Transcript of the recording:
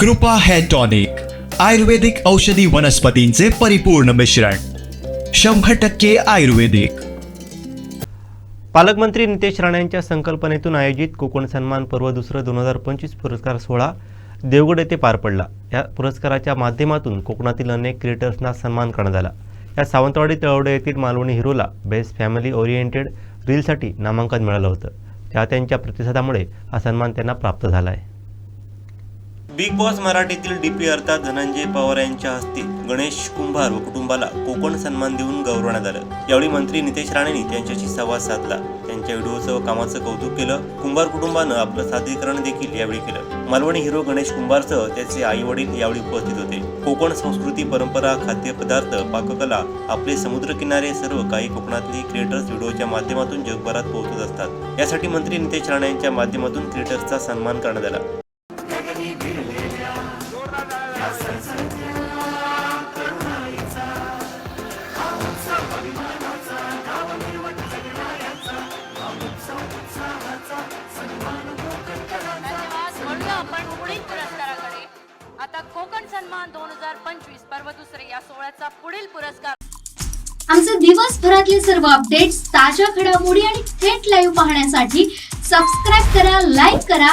कृपा hair tonic आयुर्वेदिक औषधी वनस्पतींचे परिपूर्ण मिश्रण शंभर टक्के आयुर्वेदिक. पालकमंत्री नितेश राणे यांच्या संकल्पनेतून आयोजित कोकण सन्मान पर्व दुसरं दोन हजार पंचवीस पुरस्कार सोहळा देवगड येथे पार पडला. या पुरस्काराच्या माध्यमातून कोकणातील अनेक क्रिएटर्सना सन्मान करण्यात आला. या सावंतवाडी तळवडे येथील मालवणी हिरोला बेस्ट फॅमिली ओरिएंटेड रीलसाठी नामांकन मिळालं होतं. त्या त्यांच्या प्रतिसादामुळे हा सन्मान त्यांना प्राप्त झाला आहे बिग बॉस मराठीतील डीपी अर्थात धनंजय पवार यांच्या हस्ते गणेश कुंभार व कुटुंबाला कोकण सन्मान देऊन गौरवण्यात आलं. यावेळी मंत्री नितेश राणेंनी त्यांच्याशी संवाद साधला. त्यांच्या व्हिडिओचं व कामाचं कौतुक केलं. कुंभार कुटुंबानं आपलं सादरीकरण देखील यावेळी केलं. मालवणी हिरो गणेश कुंभारसह त्याचे आई वडील यावेळी उपस्थित होते. कोकण संस्कृती परंपरा खाद्यपदार्थ पाककला आपले समुद्रकिनारे सर्व काही कोकणातली क्रिएटर्स व्हिडिओच्या माध्यमातून जगभरात पोहोचत असतात. यासाठी मंत्री नितेश राणे यांच्या माध्यमातून क्रिएटर्सचा सन्मान करण्यात आला. आता कोकण सन्मान दोन हजार पंचवीस पर्व दुसरे या सोहळ्याचा पुढील पुरस्कार. आमचे दिवसभरातले सर्व अपडेट्स ताज्या घडामोडी आणि थेट लाईव्ह पाहण्यासाठी सबस्क्राईब करा लाईक करा